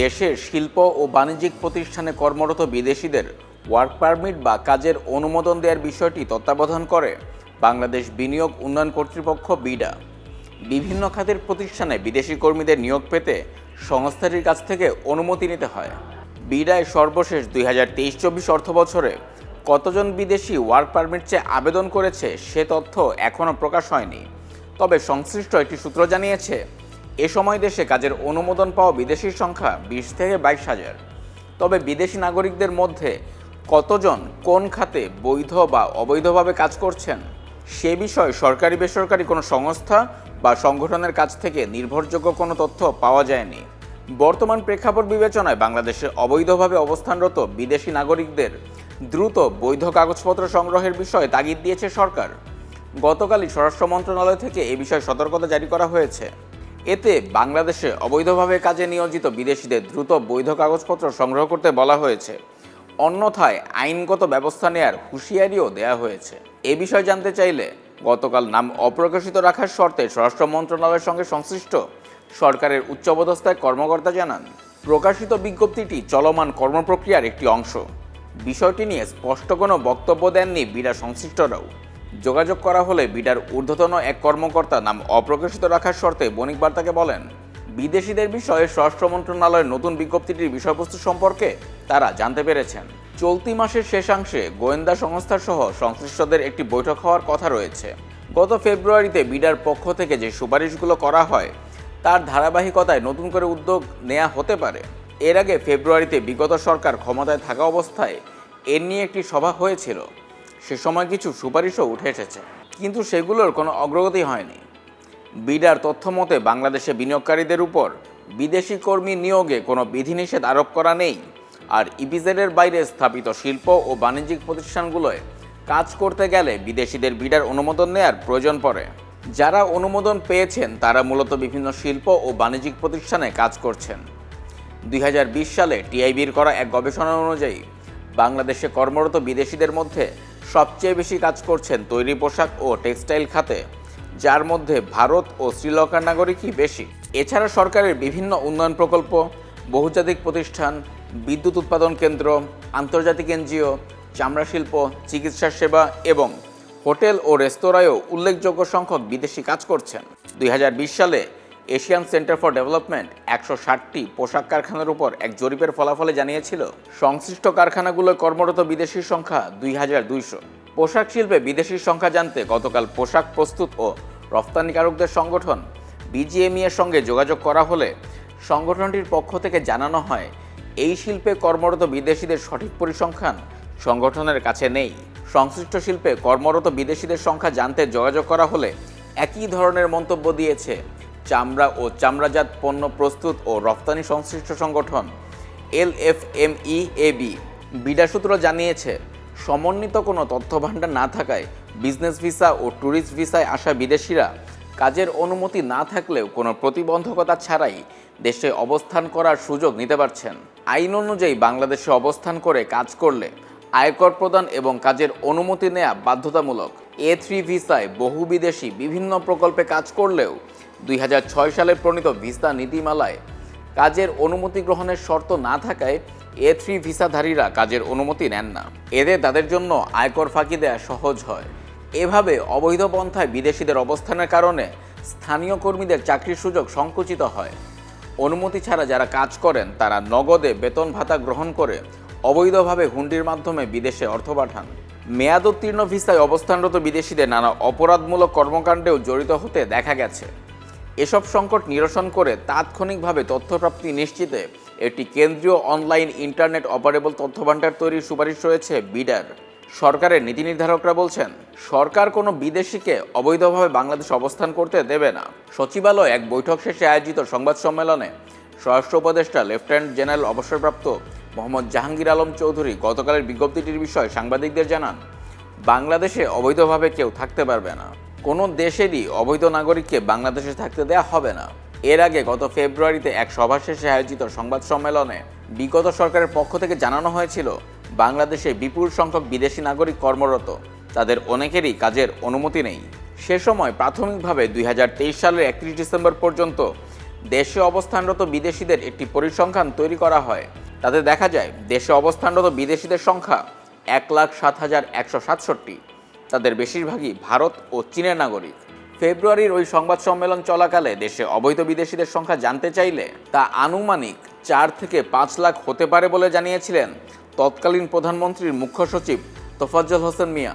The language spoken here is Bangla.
দেশের শিল্প ও বাণিজ্যিক প্রতিষ্ঠানে কর্মরত বিদেশিদের ওয়ার্ক পারমিট বা কাজের অনুমোদন দেওয়ার বিষয়টি তত্ত্বাবধান করে বাংলাদেশ বিনিয়োগ উন্নয়ন কর্তৃপক্ষ বিডা। বিভিন্ন খাতের প্রতিষ্ঠানে বিদেশি কর্মীদের নিয়োগ পেতে সংস্থাটির কাছ থেকে অনুমতি নিতে হয়। বিডায় সর্বশেষ দুই হাজার তেইশ চব্বিশ অর্থ বছরে কতজন বিদেশি ওয়ার্ক পারমিট চেয়ে আবেদন করেছে সে তথ্য এখনও প্রকাশ হয়নি। তবে সংশ্লিষ্ট একটি সূত্র জানিয়েছে এ সময় দেশে কাজের অনুমোদন পাওয়া বিদেশির সংখ্যা বিশ থেকে বাইশ হাজার। তবে বিদেশি নাগরিকদের মধ্যে কতজন কোন খাতে বৈধ বা অবৈধভাবে কাজ করছেন, সে বিষয়ে সরকারি বেসরকারি কোনো সংস্থা বা সংগঠনের কাছ থেকে নির্ভরযোগ্য কোনো তথ্য পাওয়া যায়নি। বর্তমান প্রেক্ষাপট বিবেচনায় বাংলাদেশে অবৈধভাবে অবস্থানরত বিদেশি নাগরিকদের দ্রুত বৈধ কাগজপত্র সংগ্রহের বিষয়ে তাগিদ দিয়েছে সরকার। গতকালই স্বরাষ্ট্র মন্ত্রণালয় থেকে এ বিষয়ে সতর্কতা জারি করা হয়েছে। এতে বাংলাদেশে অবৈধভাবে কাজে নিয়োজিত বিদেশিদের দ্রুত বৈধ কাগজপত্র সংগ্রহ করতে বলা হয়েছে। অন্যথায় আইনগত ব্যবস্থা নেয়ার হুঁশিয়ারিও দেওয়া হয়েছে। এ বিষয়ে জানতে চাইলে গতকাল নাম অপ্রকাশিত রাখার শর্তে স্বরাষ্ট্র মন্ত্রণালয়ের সঙ্গে সংশ্লিষ্ট সরকারের উচ্চপদস্থ এক কর্মকর্তা জানান, প্রকাশিত বিজ্ঞপ্তিটি চলমান কর্মপ্রক্রিয়ার একটি অংশ। বিষয়টি নিয়ে স্পষ্ট কোনো বক্তব্য দেননি বিডা সংশ্লিষ্টরাও। যোগাযোগ করা হলে বিডার ঊর্ধ্বতন এক কর্মকর্তা নাম অপ্রকাশিত রাখার শর্তে বণিক বার্তাকে বলেন, বিদেশিদের বিষয়ে স্বরাষ্ট্র মন্ত্রণালয়ের নতুন বিজ্ঞপ্তিটির বিষয়বস্তু সম্পর্কে তারা জানতে পেরেছেন। চলতি মাসের শেষাংশে গোয়েন্দা সংস্থা সহ সংশ্লিষ্টদের একটি বৈঠক হওয়ার কথা রয়েছে। গত ফেব্রুয়ারিতে বিডার পক্ষ থেকে যে সুপারিশগুলো করা হয়, তার ধারাবাহিকতায় নতুন করে উদ্যোগ নেওয়া হতে পারে। এর আগে ফেব্রুয়ারিতে বিগত সরকার ক্ষমতায় থাকা অবস্থায় এর নিয়ে একটি সভা হয়েছিল। সে সময় কিছু সুপারিশও উঠে এসেছে। কিন্তু সেগুলোর কোনো অগ্রগতি হয়নি। বিডার তথ্য মতে, বাংলাদেশে বিনিয়োগকারীদের উপর বিদেশি কর্মী নিয়োগে কোনো বিধিনিষেধ আরোপ করা নেই। আর ইপিজেডের বাইরে স্থাপিত শিল্প ও বাণিজ্যিক প্রতিষ্ঠানগুলোয় কাজ করতে গেলে বিদেশিদের বিডার অনুমোদন নেয়ার প্রয়োজন পড়ে। যারা অনুমোদন পেয়েছেন, তারা মূলত বিভিন্ন শিল্প ও বাণিজ্যিক প্রতিষ্ঠানে কাজ করছেন। দুই হাজার বিশ সালে টিআইবির করা এক গবেষণা অনুযায়ী, বাংলাদেশে কর্মরত বিদেশিদের মধ্যে সবচেয়ে বেশি কাজ করছেন তৈরি পোশাক ও টেক্সটাইল খাতে, যার মধ্যে ভারত ও শ্রীলঙ্কার নাগরিকই বেশি। এছাড়া সরকারের বিভিন্ন উন্নয়ন প্রকল্প, বহুজাতিক প্রতিষ্ঠান, বিদ্যুৎ উৎপাদন কেন্দ্র, আন্তর্জাতিক এনজিও, চামড়া শিল্প, চিকিৎসা সেবা এবং হোটেল ও রেস্তোরাঁয়ও উল্লেখযোগ্য সংখ্যক বিদেশি কাজ করছেন। দুই হাজার বিশ সালে এশিয়ান সেন্টার ফর ডেভেলপমেন্ট একশো ষাটটি পোশাক কারখানার উপর এক জরিপের ফলাফলে জানিয়েছিল, সংশ্লিষ্ট কারখানাগুলোয় কর্মরত বিদেশির সংখ্যা দুই হাজার দুইশো। পোশাক শিল্পে বিদেশির সংখ্যা জানতে গতকাল পোশাক প্রস্তুত ও রপ্তানিকারকদের সংগঠন বিজিএমই এর সঙ্গে যোগাযোগ করা হলে সংগঠনটির পক্ষ থেকে জানানো হয়, এই শিল্পে কর্মরত বিদেশিদের সঠিক পরিসংখ্যান সংগঠনের কাছে নেই। সংশ্লিষ্ট শিল্পে কর্মরত বিদেশিদের সংখ্যা জানতে যোগাযোগ করা হলে একই ধরনের মন্তব্য দিয়েছে চামড়া ও চামড়াজাত পণ্য প্রস্তুত ও রপ্তানি সংশ্লিষ্ট সংগঠন L F M E A B BIDA সূত্র জানিয়েছে, সমন্বিত কোনো তথ্যভাণ্ডার না থাকায় বিজনেস ভিসা ও ট্যুরিস্ট ভিসায় আসা বিদেশিরা কাজের অনুমতি না থাকলেও কোনো প্রতিবন্ধকতা ছাড়াই দেশে অবস্থান করার সুযোগ নিতে পারছেন। আইন অনুযায়ী বাংলাদেশে অবস্থান করে কাজ করলে আয়কর প্রদান এবং কাজের অনুমতি নেওয়া বাধ্যতামূলক। এ থ্রি ভিসায় বহু বিদেশি বিভিন্ন প্রকল্পে কাজ করলেও দুই হাজার ছয় সালে প্রণীত ভিসা নীতিমালায় কাজের অনুমতি গ্রহণের শর্ত না থাকায় এ থ্রি ভিসাধারীরা কাজের অনুমতি নেন না। এদের তাদের জন্য আয়কর ফাঁকি দেয়া সহজ হয়। এভাবে অবৈধ পন্থায় বিদেশিদের অবস্থানের কারণে স্থানীয় কর্মীদের চাকরির সুযোগ সংকুচিত হয়। অনুমতি ছাড়া যারা কাজ করেন, তারা নগদে বেতন ভাতা গ্রহণ করে অবৈধভাবে হুন্ডির মাধ্যমে বিদেশে অর্থ পাঠান। মেয়াদোত্তীর্ণ ভিসায় অবস্থানরত বিদেশিদের নানা অপরাধমূলক কর্মকাণ্ডেও জড়িত হতে দেখা গেছে। এসব সংকট নিরসন করে তাৎক্ষণিকভাবে তথ্যপ্রাপ্তি নিশ্চিতে একটি কেন্দ্রীয় অনলাইন ইন্টারনেট অপারেবল তথ্যভাণ্ডার তৈরির সুপারিশ রয়েছে বিডার। সরকারের নীতি নির্ধারকরা বলছেন, সরকার কোনো বিদেশিকে অবৈধভাবে বাংলাদেশ অবস্থান করতে দেবে না। সচিবালয় এক বৈঠক শেষে আয়োজিত সংবাদ সম্মেলনে স্বরাষ্ট্র উপদেষ্টা লেফটেন্যান্ট জেনারেল অবসরপ্রাপ্ত মোহাম্মদ জাহাঙ্গীর আলম চৌধুরী গতকালের বিজ্ঞপ্তিটির বিষয়ে সাংবাদিকদের জানান, বাংলাদেশে অবৈধভাবে কেউ থাকতে পারবে না। কোনো দেশেরই অবৈধ নাগরিককে বাংলাদেশে থাকতে দেয়া হবে না। এর আগে গত ফেব্রুয়ারিতে এক সভা শেষে আয়োজিত সংবাদ সম্মেলনে বিগত সরকারের পক্ষ থেকে জানানো হয়েছিল, বাংলাদেশে বিপুল সংখ্যক বিদেশি নাগরিক কর্মরত, তাদের অনেকেরই কাজের অনুমতি নেই। সে সময় প্রাথমিকভাবে দুই হাজার তেইশ সালের একত্রিশ ডিসেম্বর পর্যন্ত দেশে অবস্থানরত বিদেশিদের একটি পরিসংখ্যান তৈরি করা হয়। তাতে দেখা যায়, দেশে অবস্থানরত বিদেশিদের সংখ্যা এক লাখ সাত হাজার একশো সাতষট্টি। তাদের বেশিরভাগই ভারত ও চীনের নাগরিক। ফেব্রুয়ারির ওই সংবাদ সম্মেলন চলাকালে দেশে অবৈধ বিদেশিদের সংখ্যা জানতে চাইলে তা আনুমানিক চার থেকে পাঁচ লাখ হতে পারে বলে জানিয়েছিলেন তৎকালীন প্রধানমন্ত্রীর মুখ্য সচিব তোফাজ্জল হোসেন মিয়া।